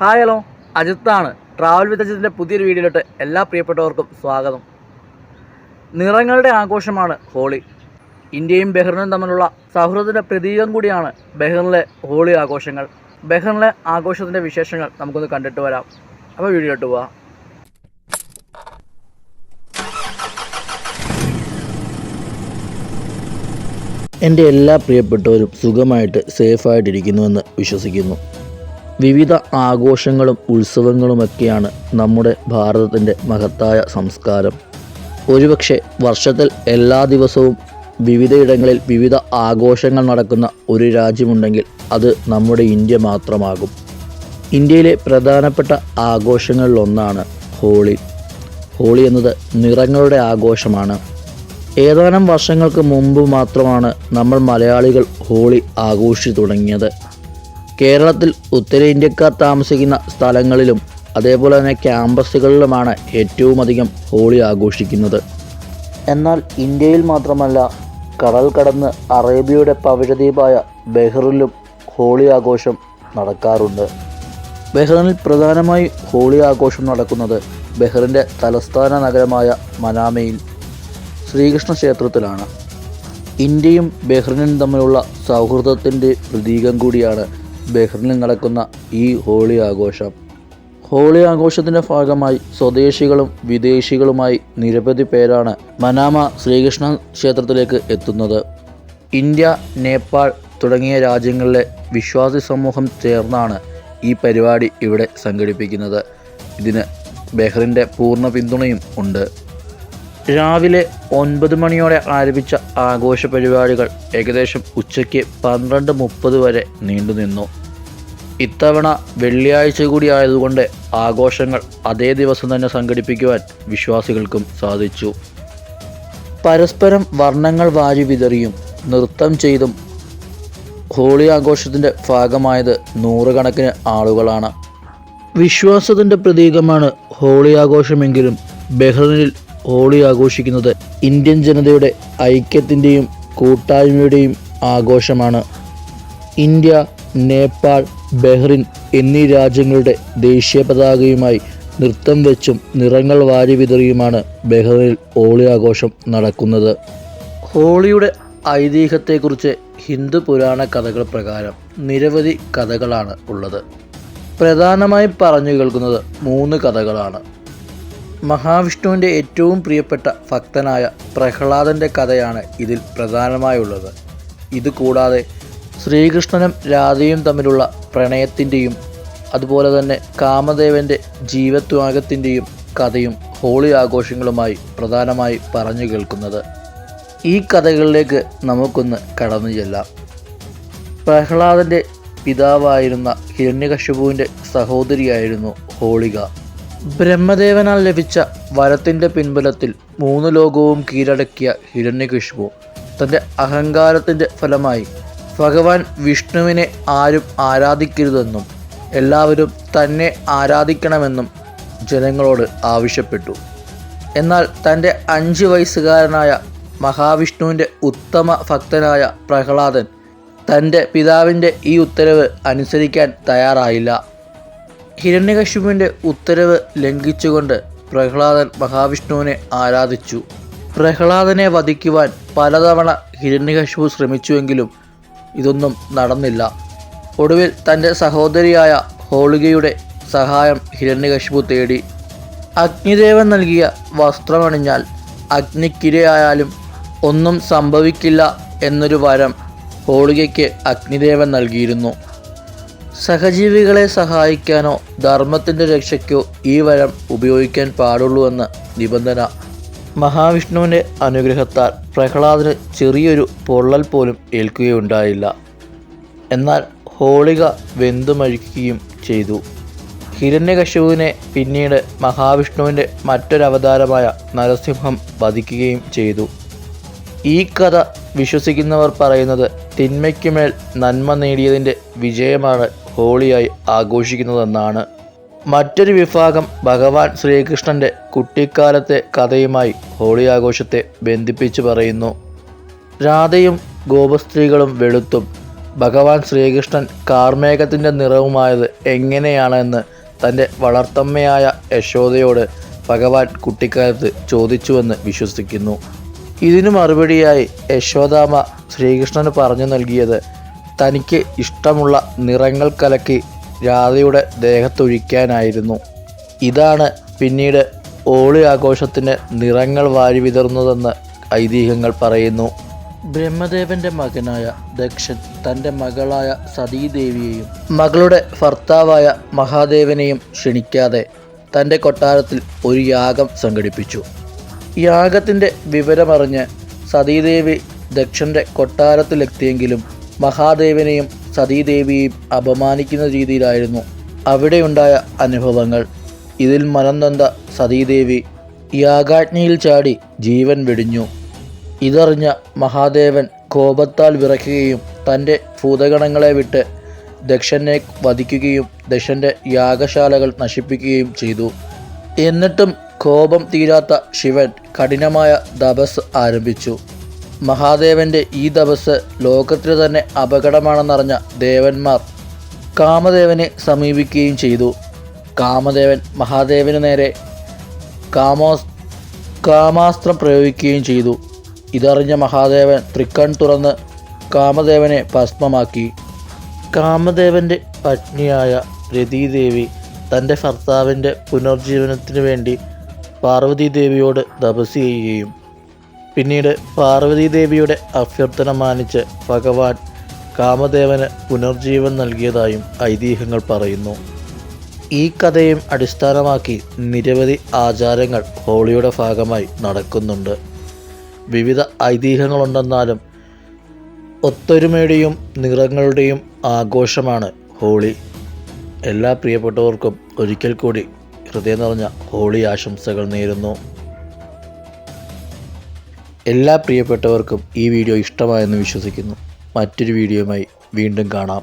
Hi hello അജിത്താണ് travel with അജിത്തിന്റെ പുതിയൊരു വീഡിയോയിലോട്ട് എല്ലാ പ്രിയപ്പെട്ടവർക്കും സ്വാഗതം. നിറങ്ങളുടെ ആഘോഷമാണ് ഹോളി. ഇന്ത്യയും ബഹ്റിനും തമ്മിലുള്ള സൗഹൃദത്തിന്റെ പ്രതീകം കൂടിയാണ് ബഹ്റിനിലെ ഹോളി ആഘോഷങ്ങൾ. ബഹ്റിനിലെ ആഘോഷത്തിന്റെ വിശേഷങ്ങൾ നമുക്കൊന്ന് കണ്ടിട്ട് വരാം. അപ്പോൾ വീഡിയോയിലോട്ട് പോവാം. എന്റെ എല്ലാ പ്രിയപ്പെട്ടവരും സുഖമായിട്ട് സേഫായിട്ടിരിക്കുന്നുവെന്ന് വിശ്വസിക്കുന്നു. വിവിധ ആഘോഷങ്ങളും ഉത്സവങ്ങളുമൊക്കെയാണ് നമ്മുടെ ഭാരതത്തിന്റെ മഹത്തായ സംസ്കാരം. ഒരുപക്ഷെ വർഷത്തിൽ എല്ലാ ദിവസവും വിവിധയിടങ്ങളിൽ വിവിധ ആഘോഷങ്ങൾ നടക്കുന്ന ഒരു രാജ്യമുണ്ടെങ്കിൽ അത് നമ്മുടെ ഇന്ത്യ മാത്രമാകും. ഇന്ത്യയിലെ പ്രധാനപ്പെട്ട ആഘോഷങ്ങളിലൊന്നാണ് ഹോളി. ഹോളി എന്നത് നിറങ്ങളുടെ ആഘോഷമാണ്. ഏതാനും വർഷങ്ങൾക്ക് മുമ്പ് മാത്രമാണ് നമ്മൾ മലയാളികൾ ഹോളി ആഘോഷിച്ചു തുടങ്ങിയത്. കേരളത്തിൽ ഉത്തരേന്ത്യക്കാർ താമസിക്കുന്ന സ്ഥലങ്ങളിലും അതേപോലെ തന്നെ ക്യാമ്പസുകളിലുമാണ് ഏറ്റവും അധികം ഹോളി ആഘോഷിക്കുന്നത്. എന്നാൽ ഇന്ത്യയിൽ മാത്രമല്ല കടൽ കടന്ന് അറേബ്യയുടെ പവിഴദ്വീപായ ബെഹ്റിലും ഹോളി ആഘോഷം നടക്കാറുണ്ട്. ബഹ്റിനിൽ പ്രധാനമായി ഹോളി ആഘോഷം നടക്കുന്നത് ബഹ്റിന്റെ തലസ്ഥാന നഗരമായ മനാമയിൽ ശ്രീകൃഷ്ണ ക്ഷേത്രത്തിലാണ്. ഇന്ത്യയും ബഹ്റിനും തമ്മിലുള്ള സൗഹൃദത്തിന്റെ പ്രതീകം കൂടിയാണ് ബഹ്റിനിൽ നടക്കുന്ന ഈ ഹോളി ആഘോഷം. ഹോളി ആഘോഷത്തിന്റെ ഭാഗമായി സ്വദേശികളും വിദേശികളുമായി നിരവധി പേരാണ് മനാമ ശ്രീകൃഷ്ണ ക്ഷേത്രത്തിലേക്ക് എത്തുന്നത്. ഇന്ത്യ നേപ്പാൾ തുടങ്ങിയ രാജ്യങ്ങളിലെ വിശ്വാസി സമൂഹം ചേർന്നാണ് ഈ പരിപാടി ഇവിടെ സംഘടിപ്പിക്കുന്നത്. ഇതിന് ബെഹ്റിന്റെ പൂർണ പിന്തുണയും ഉണ്ട്. രാവിലെ ഒൻപത് മണിയോടെ ആരംഭിച്ച ആഘോഷ പരിപാടികൾ ഏകദേശം ഉച്ചയ്ക്ക് പന്ത്രണ്ട് മുപ്പത് വരെ നീണ്ടുനിന്നു ഇത്തവണ വെള്ളിയാഴ്ച കൂടി ആയതുകൊണ്ട് ആഘോഷങ്ങൾ അതേ ദിവസം തന്നെ സംഘടിപ്പിക്കുവാൻ വിശ്വാസികൾക്കും സാധിച്ചു. പരസ്പരം വർണങ്ങൾ വാരി വിതറിയും നൃത്തം ചെയ്തും ഹോളി ആഘോഷത്തിന്റെ ഭാഗമായത് നൂറുകണക്കിന് ആളുകളാണ്. വിശ്വാസത്തിന്റെ പ്രതീകമാണ് ഹോളി ആഘോഷമെങ്കിലും ബഹ്റിനിൽ ഹോളി ആഘോഷിക്കുന്നത് ഇന്ത്യൻ ജനതയുടെ ഐക്യത്തിന്റെയും കൂട്ടായ്മയുടെയും ആഘോഷമാണ്. ഇന്ത്യ നേപ്പാൾ ബഹ്റിൻ എന്നീ രാജ്യങ്ങളുടെ ദേശീയ പതാകയുമായി നൃത്തം വെച്ചും നിറങ്ങൾ വാരി വിതറിയുമാണ് ബഹ്റിനിൽ ഹോളി ആഘോഷം നടക്കുന്നത്. ഹോളിയുടെ ഐതിഹ്യത്തെക്കുറിച്ച് ഹിന്ദു പുരാണ കഥകൾ പ്രകാരം നിരവധി കഥകളാണ് ഉള്ളത്. പ്രധാനമായും പറഞ്ഞു കേൾക്കുന്നത് മൂന്ന് കഥകളാണ്. മഹാവിഷ്ണുവിന്റെ ഏറ്റവും പ്രിയപ്പെട്ട ഭക്തനായ പ്രഹ്ലാദന്റെ കഥയാണ് ഇതിൽ പ്രധാനമായുള്ളത്. ഇതുകൂടാതെ ശ്രീകൃഷ്ണനും രാധയും തമ്മിലുള്ള പ്രണയത്തിന്റെയും അതുപോലെ തന്നെ കാമദേവന്റെ ജീവത്യാഗത്തിന്റെയും കഥയും ഹോളി ആഘോഷങ്ങളുമായി പ്രധാനമായി പറഞ്ഞു കേൾക്കുന്നത്. ഈ കഥകളിലേക്ക് നമുക്കൊന്ന് കടന്നു ചെല്ലാം. പ്രഹ്ലാദന്റെ പിതാവായിരുന്ന ഹിരണ്യകശിപുവിന്റെ സഹോദരിയായിരുന്നു ഹോളിക. ബ്രഹ്മദേവനാൽ ലഭിച്ച വരത്തിന്റെ പിൻബലത്തിൽ മൂന്ന് ലോകവും കീഴടക്കിയ ഹിരണ്യകശിപു തന്റെ അഹങ്കാരത്തിന്റെ ഫലമായി ഭഗവാൻ വിഷ്ണുവിനെ ആരും ആരാധിക്കരുതെന്നും എല്ലാവരും തന്നെ ആരാധിക്കണമെന്നും ജനങ്ങളോട് ആവശ്യപ്പെട്ടു. എന്നാൽ തന്റെ അഞ്ച് വയസ്സുകാരനായ മഹാവിഷ്ണുവിന്റെ ഉത്തമ ഭക്തനായ പ്രഹ്ലാദൻ തന്റെ പിതാവിന്റെ ഈ ഉത്തരവ് അനുസരിക്കാൻ തയ്യാറായില്ല. ഹിരണ്യകശിപുവിന്റെ ഉത്തരവ് ലംഘിച്ചുകൊണ്ട് പ്രഹ്ലാദൻ മഹാവിഷ്ണുവിനെ ആരാധിച്ചു. പ്രഹ്ലാദനെ വധിക്കുവാൻ പലതവണ ഹിരണ്യകശിപു ശ്രമിച്ചുവെങ്കിലും ഇതൊന്നും നടന്നില്ല. ഒടുവിൽ തന്റെ സഹോദരിയായ ഹോളികയുടെ സഹായം ഹിരണ്യകശിപു തേടി. അഗ്നിദേവൻ നൽകിയ വസ്ത്രമണിഞ്ഞാൽ അഗ്നിക്കിരയായാലും ഒന്നും സംഭവിക്കില്ല എന്നൊരു വരം ഹോളികയ്ക്ക് അഗ്നിദേവൻ നൽകിയിരുന്നു. സഹജീവികളെ സഹായിക്കാനോ ധർമ്മത്തിന്റെ രക്ഷയ്ക്കോ ഈ വരം ഉപയോഗിക്കാൻ പാടുള്ളൂ എന്ന നിബന്ധന മഹാവിഷ്ണുവിന്റെ അനുഗ്രഹത്താൽ പ്രഹ്ലാദന് ചെറിയൊരു പൊള്ളൽ പോലും ഏൽക്കുകയുണ്ടായില്ല. എന്നാൽ ഹോളിക വെന്തുമഴിക്കുകയും ചെയ്തു. ഹിരണ്യകശുവിനെ പിന്നീട് മഹാവിഷ്ണുവിന്റെ മറ്റൊരവതാരമായ നരസിംഹം വധിക്കുകയും ചെയ്തു. ഈ കഥ വിശ്വസിക്കുന്നവർ പറയുന്നത് തിന്മയ്ക്കുമേൽ നന്മ നേടിയതിന്റെ വിജയമാണ് ഹോളിയായി ആഘോഷിക്കുന്നതെന്നാണ്. മറ്റൊരു വിഭാഗം ഭഗവാൻ ശ്രീകൃഷ്ണന്റെ കുട്ടിക്കാലത്തെ കഥയുമായി ഹോളി ആഘോഷത്തെ ബന്ധിപ്പിച്ച് പറയുന്നു. രാധയും ഗോപസ്ത്രീകളും വെളുത്തും. ഭഗവാൻ ശ്രീകൃഷ്ണൻ കാർമേഘത്തിന്റെ നിറവുമായത് എങ്ങനെയാണെന്ന് തന്റെ വളർത്തമ്മയായ യശോദയോട് ഭഗവാൻ കുട്ടിക്കാലത്ത് ചോദിച്ചുവെന്ന് വിശ്വസിക്കുന്നു. ഇതിനു മറുപടിയായി യശോദാമ ശ്രീകൃഷ്ണന് പറഞ്ഞു നൽകിയത് തനിക്ക് ഇഷ്ടമുള്ള നിറങ്ങൾ കലക്കി രാധയുടെ ദേഹത്തൊഴിക്കാനായിരുന്നു. ഇതാണ് പിന്നീട് ഓളി ആഘോഷത്തിന് നിറങ്ങൾ വാരി വിതർന്നതെന്ന് ഐതിഹ്യങ്ങൾ പറയുന്നു. ബ്രഹ്മദേവന്റെ മകനായ ദക്ഷൻ തന്റെ മകളായ സതീദേവിയെയും മകളുടെ ഭർത്താവായ മഹാദേവനെയും ക്ഷണിക്കാതെ തന്റെ കൊട്ടാരത്തിൽ ഒരു യാഗം സംഘടിപ്പിച്ചു. യാഗത്തിന്റെ വിവരമറിഞ്ഞ് സതീദേവി ദക്ഷന്റെ കൊട്ടാരത്തിലെത്തിയെങ്കിലും മഹാദേവനെയും സതീദേവിയെയും അപമാനിക്കുന്ന രീതിയിലായിരുന്നു അവിടെയുണ്ടായ അനുഭവങ്ങൾ. ഇതിൽ മനംനൊന്ത സതീദേവി യാഗാഗ്നിയിൽ ചാടി ജീവൻ വെടിഞ്ഞു. ഇതറിഞ്ഞ മഹാദേവൻ കോപത്താൽ വിറയ്ക്കുകയും തന്റെ ഭൂതഗണങ്ങളെ വിട്ട് ദക്ഷനെ വധിക്കുകയും ദക്ഷന്റെ യാഗശാലകൾ നശിപ്പിക്കുകയും ചെയ്തു. എന്നിട്ടും കോപം തീരാത്ത ശിവൻ കഠിനമായ തപസ് ആരംഭിച്ചു. മഹാദേവന്റെ ഈ തപസ് ലോകത്തിന് തന്നെ അപകടമാണെന്നറിഞ്ഞ ദേവന്മാർ കാമദേവനെ സമീപിക്കുകയും ചെയ്തു. കാമദേവൻ മഹാദേവന് നേരെ കാമോസ് കാമാസ്ത്രം പ്രയോഗിക്കുകയും ചെയ്തു. ഇതറിഞ്ഞ മഹാദേവൻ തൃക്കൺ തുറന്ന് കാമദേവനെ ഭസ്മമാക്കി. കാമദേവന്റെ പത്നിയായ രതീദേവി തന്റെ ഭർത്താവിന്റെ പുനർജീവനത്തിനു വേണ്ടി പാർവതീദേവിയോട് തപസ് ചെയ്യുകയും പിന്നീട് പാർവതീദേവിയുടെ അഭ്യർത്ഥന മാനിച്ച് ഭഗവാൻ കാമദേവന് പുനർജീവൻ നൽകിയതായും ഐതിഹ്യങ്ങൾ പറയുന്നു. ഈ കഥയും അടിസ്ഥാനമാക്കി നിരവധി ആചാരങ്ങൾ ഹോളിയുടെ ഭാഗമായി നടക്കുന്നുണ്ട്. വിവിധ ഐതിഹ്യങ്ങളുണ്ടെന്നാലും ഒത്തൊരുമയുടെയും നിറങ്ങളുടെയും ആഘോഷമാണ് ഹോളി. എല്ലാ പ്രിയപ്പെട്ടവർക്കും ഒരിക്കൽ കൂടി ഹൃദയം നിറഞ്ഞ ഹോളി ആശംസകൾ നേരുന്നു. എല്ലാ പ്രിയപ്പെട്ടവർക്കും ഈ വീഡിയോ ഇഷ്ടമായെന്ന് വിശ്വസിക്കുന്നു. മറ്റൊരു വീഡിയോയുമായി വീണ്ടും കാണാം.